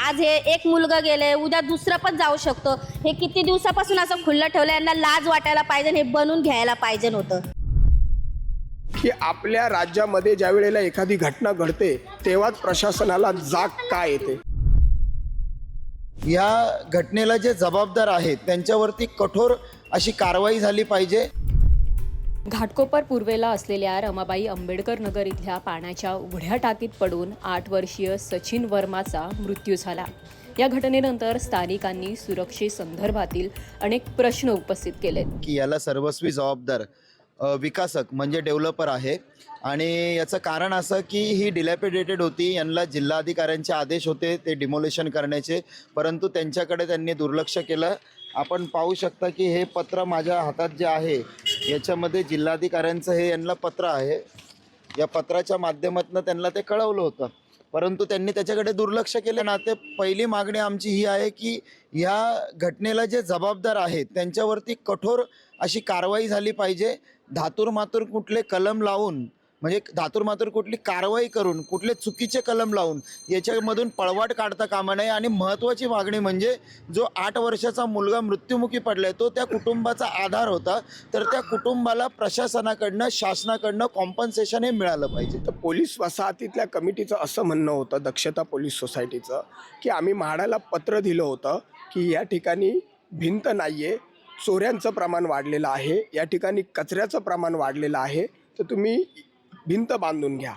आज हे एक मुलगा गेले उद्या दुसरं पण जाऊ शकतो. हे किती दिवसापासून असं खुल्लं ठेवलं यांना लाज वाटायला पाहिजे हे बनून घ्यायला पाहिजे होतं की आपल्या राज्यामध्ये ज्या वेळेला एखादी घटना घडते तेव्हाच प्रशासनाला जाग काय येते? या घटनेला जे जबाबदार आहेत त्यांच्यावरती कठोर अशी कारवाई झाली पाहिजे. घाटकोपर पूर्वेला असलेल्या रमाबाई आंबेडकर नगर इथल्या पाण्याच्या उघड्या टाकीत पडून आठ वर्षीय सचिन वर्माचा मृत्यू झाला. या घटनेनंतर स्थानिकांनी सुरक्षेसंदर्भातील अनेक प्रश्न उपस्थित केले. की याला सर्वस्वी जबाबदार विकासक म्हणजे डेव्हलपर आहे. आणि याचं कारण असं की ही डिलॅपिडेटेड होती यांना जिल्हाधिकाऱ्यांचे आदेश होते ते डिमोलेशन करण्याचे. परंतु त्यांच्याकडे त्यांनी दुर्लक्ष केलं. आपण पाहू शकता की हे पत्र माझ्या हातात जे आहे याच्यामध्ये जिल्हाधिकाऱ्यांचं हे यांना पत्र आहे. या पत्राच्या माध्यमातून त्यांना ते कळवलं होतं. परंतु त्यांनी त्याच्याकडे दुर्लक्ष केलं. ना ते पहिली मागणी आमची ही आहे की ह्या घटनेला जे जबाबदार आहेत त्यांच्यावरती कठोर अशी कारवाई झाली पाहिजे. धातूर मातूर कुठले कलम लावून म्हणजे धातूर मातूर कुठली कारवाई करून कुठले चुकीचे कलम लावून याच्यामधून पळवाट काढता कामा नये. आणि महत्त्वाची मागणी म्हणजे जो आठ वर्षाचा मुलगा मृत्युमुखी पडलाय तो त्या कुटुंबाचा आधार होता. तर त्या कुटुंबाला प्रशासनाकडनं शासनाकडनं कॉम्पन्सेशन हे मिळालं पाहिजे. तर पोलीस वसाहतीतल्या कमिटीचं असं म्हणणं होतं दक्षता पोलीस सोसायटीचं की आम्ही म्हाडाला पत्र दिलं होतं की या ठिकाणी भिंत नाही आहे चोऱ्यांचं प्रमाण वाढलेलं आहे या ठिकाणी कचऱ्याचं प्रमाण वाढलेलं आहे तर तुम्ही भिंत बांधून घ्या.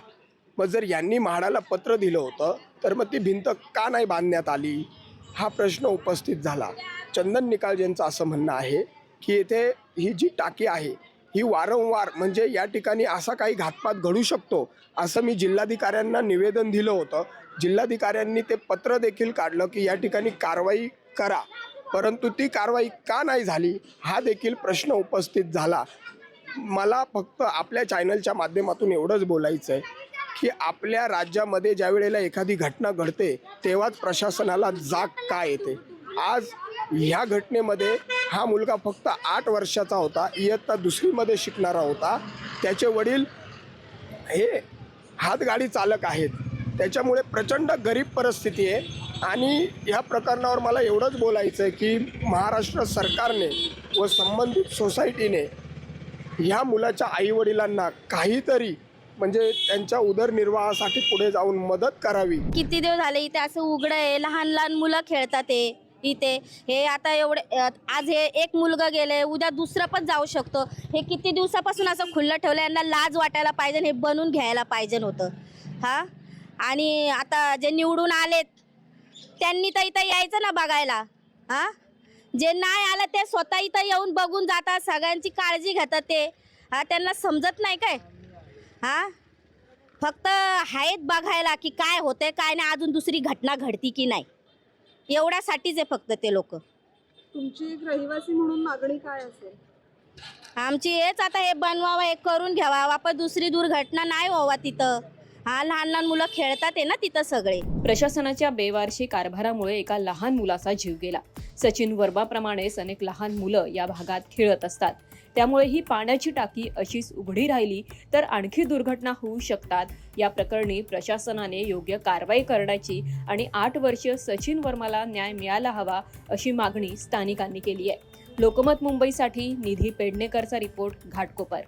मग जर यांनी म्हाडाला पत्र दिलं होतं तर मग ती भिंत का नाही बांधण्यात आली? हा प्रश्न उपस्थित झाला. चंदन निकाळजेंचं असं म्हणणं आहे की येथे ही जी टाकी आहे ही वारंवार म्हणजे या ठिकाणी असा काही घातपात घडू शकतो असं मी जिल्हाधिकाऱ्यांना निवेदन दिलं होतं. जिल्हाधिकाऱ्यांनी ते पत्र देखील काढलं की या ठिकाणी कारवाई करा. परंतु ती कारवाई का नाही झाली हा देखील प्रश्न उपस्थित झाला. मला फक्त आपल्या चॅनलच्या माध्यमातून एवढंच बोलायचं आहे की आपल्या राज्यामध्ये ज्या वेळेला एखादी घटना घडते तेव्हाच प्रशासनाला जाग काय येते? आज ह्या घटनेमध्ये हा मुलगा फक्त आठ वर्षाचा होता इयत्ता दुसरीमध्ये शिकणारा होता. त्याचे वडील हे हातगाडी चालक आहेत. त्याच्यामुळे प्रचंड गरीब परिस्थिती आहे. आणि ह्या प्रकरणावर मला एवढंच बोलायचं आहे की महाराष्ट्र सरकारने व संबंधित सोसायटीने ह्या मुलाच्या आईवडिलांना काहीतरी म्हणजे त्यांच्या उदरनिर्वाहासाठी पुढे जाऊन मदत करावी. किती दिवस झाले इथे असं उघडं आहे? लहान लहान मुलं खेळतात ते इथे. हे आता एवढे आज हे एक मुलगा गेले उद्या दुसरं पण जाऊ शकतो. हे किती दिवसापासून असं खुल्लं ठेवलं यांना लाज वाटायला पाहिजे हे बनून घ्यायला पाहिजे होतं. हा? आणि आता जे निवडून आलेत त्यांनी तर इथं यायचं ना बघायला. हा? जे नाही आलं ते स्वतः इथं येऊन बघून जातात सगळ्यांची काळजी घेतात ते. हा त्यांना समजत नाही काय? हा? फक्त आहेत बघायला की काय होते काय नाही अजून दुसरी घटना घडती की नाही. एवढ्यासाठीच आहे फक्त ते लोक. तुमची एक रहिवासी म्हणून मागणी काय असेल? आमची हेच आता हे बनवावं हे करून घ्यावा वापस दुसरी दुर्घटना नाही व्हावा तिथं. हा लहान लहान मुलं खेळतात आहे ना तिथं सगळे. प्रशासनाच्या बेवारशी कारभारामुळे एका लहान मुलाचा जीव गेला. सचिन वर्माप्रमाणेच अनेक लहान मुलं या भागात खेळत असतात. त्यामुळे ही पाण्याची टाकी अशीच उघडी राहिली तर आणखी दुर्घटना होऊ शकतात. या प्रकरणी प्रशासनाने योग्य कारवाई करण्याची आणि आठ वर्षीय सचिन वर्माला न्याय मिळाला हवा अशी मागणी स्थानिकांनी केली आहे. लोकमत मुंबईसाठी निधी पेडणेकरचा रिपोर्ट घाटकोपर.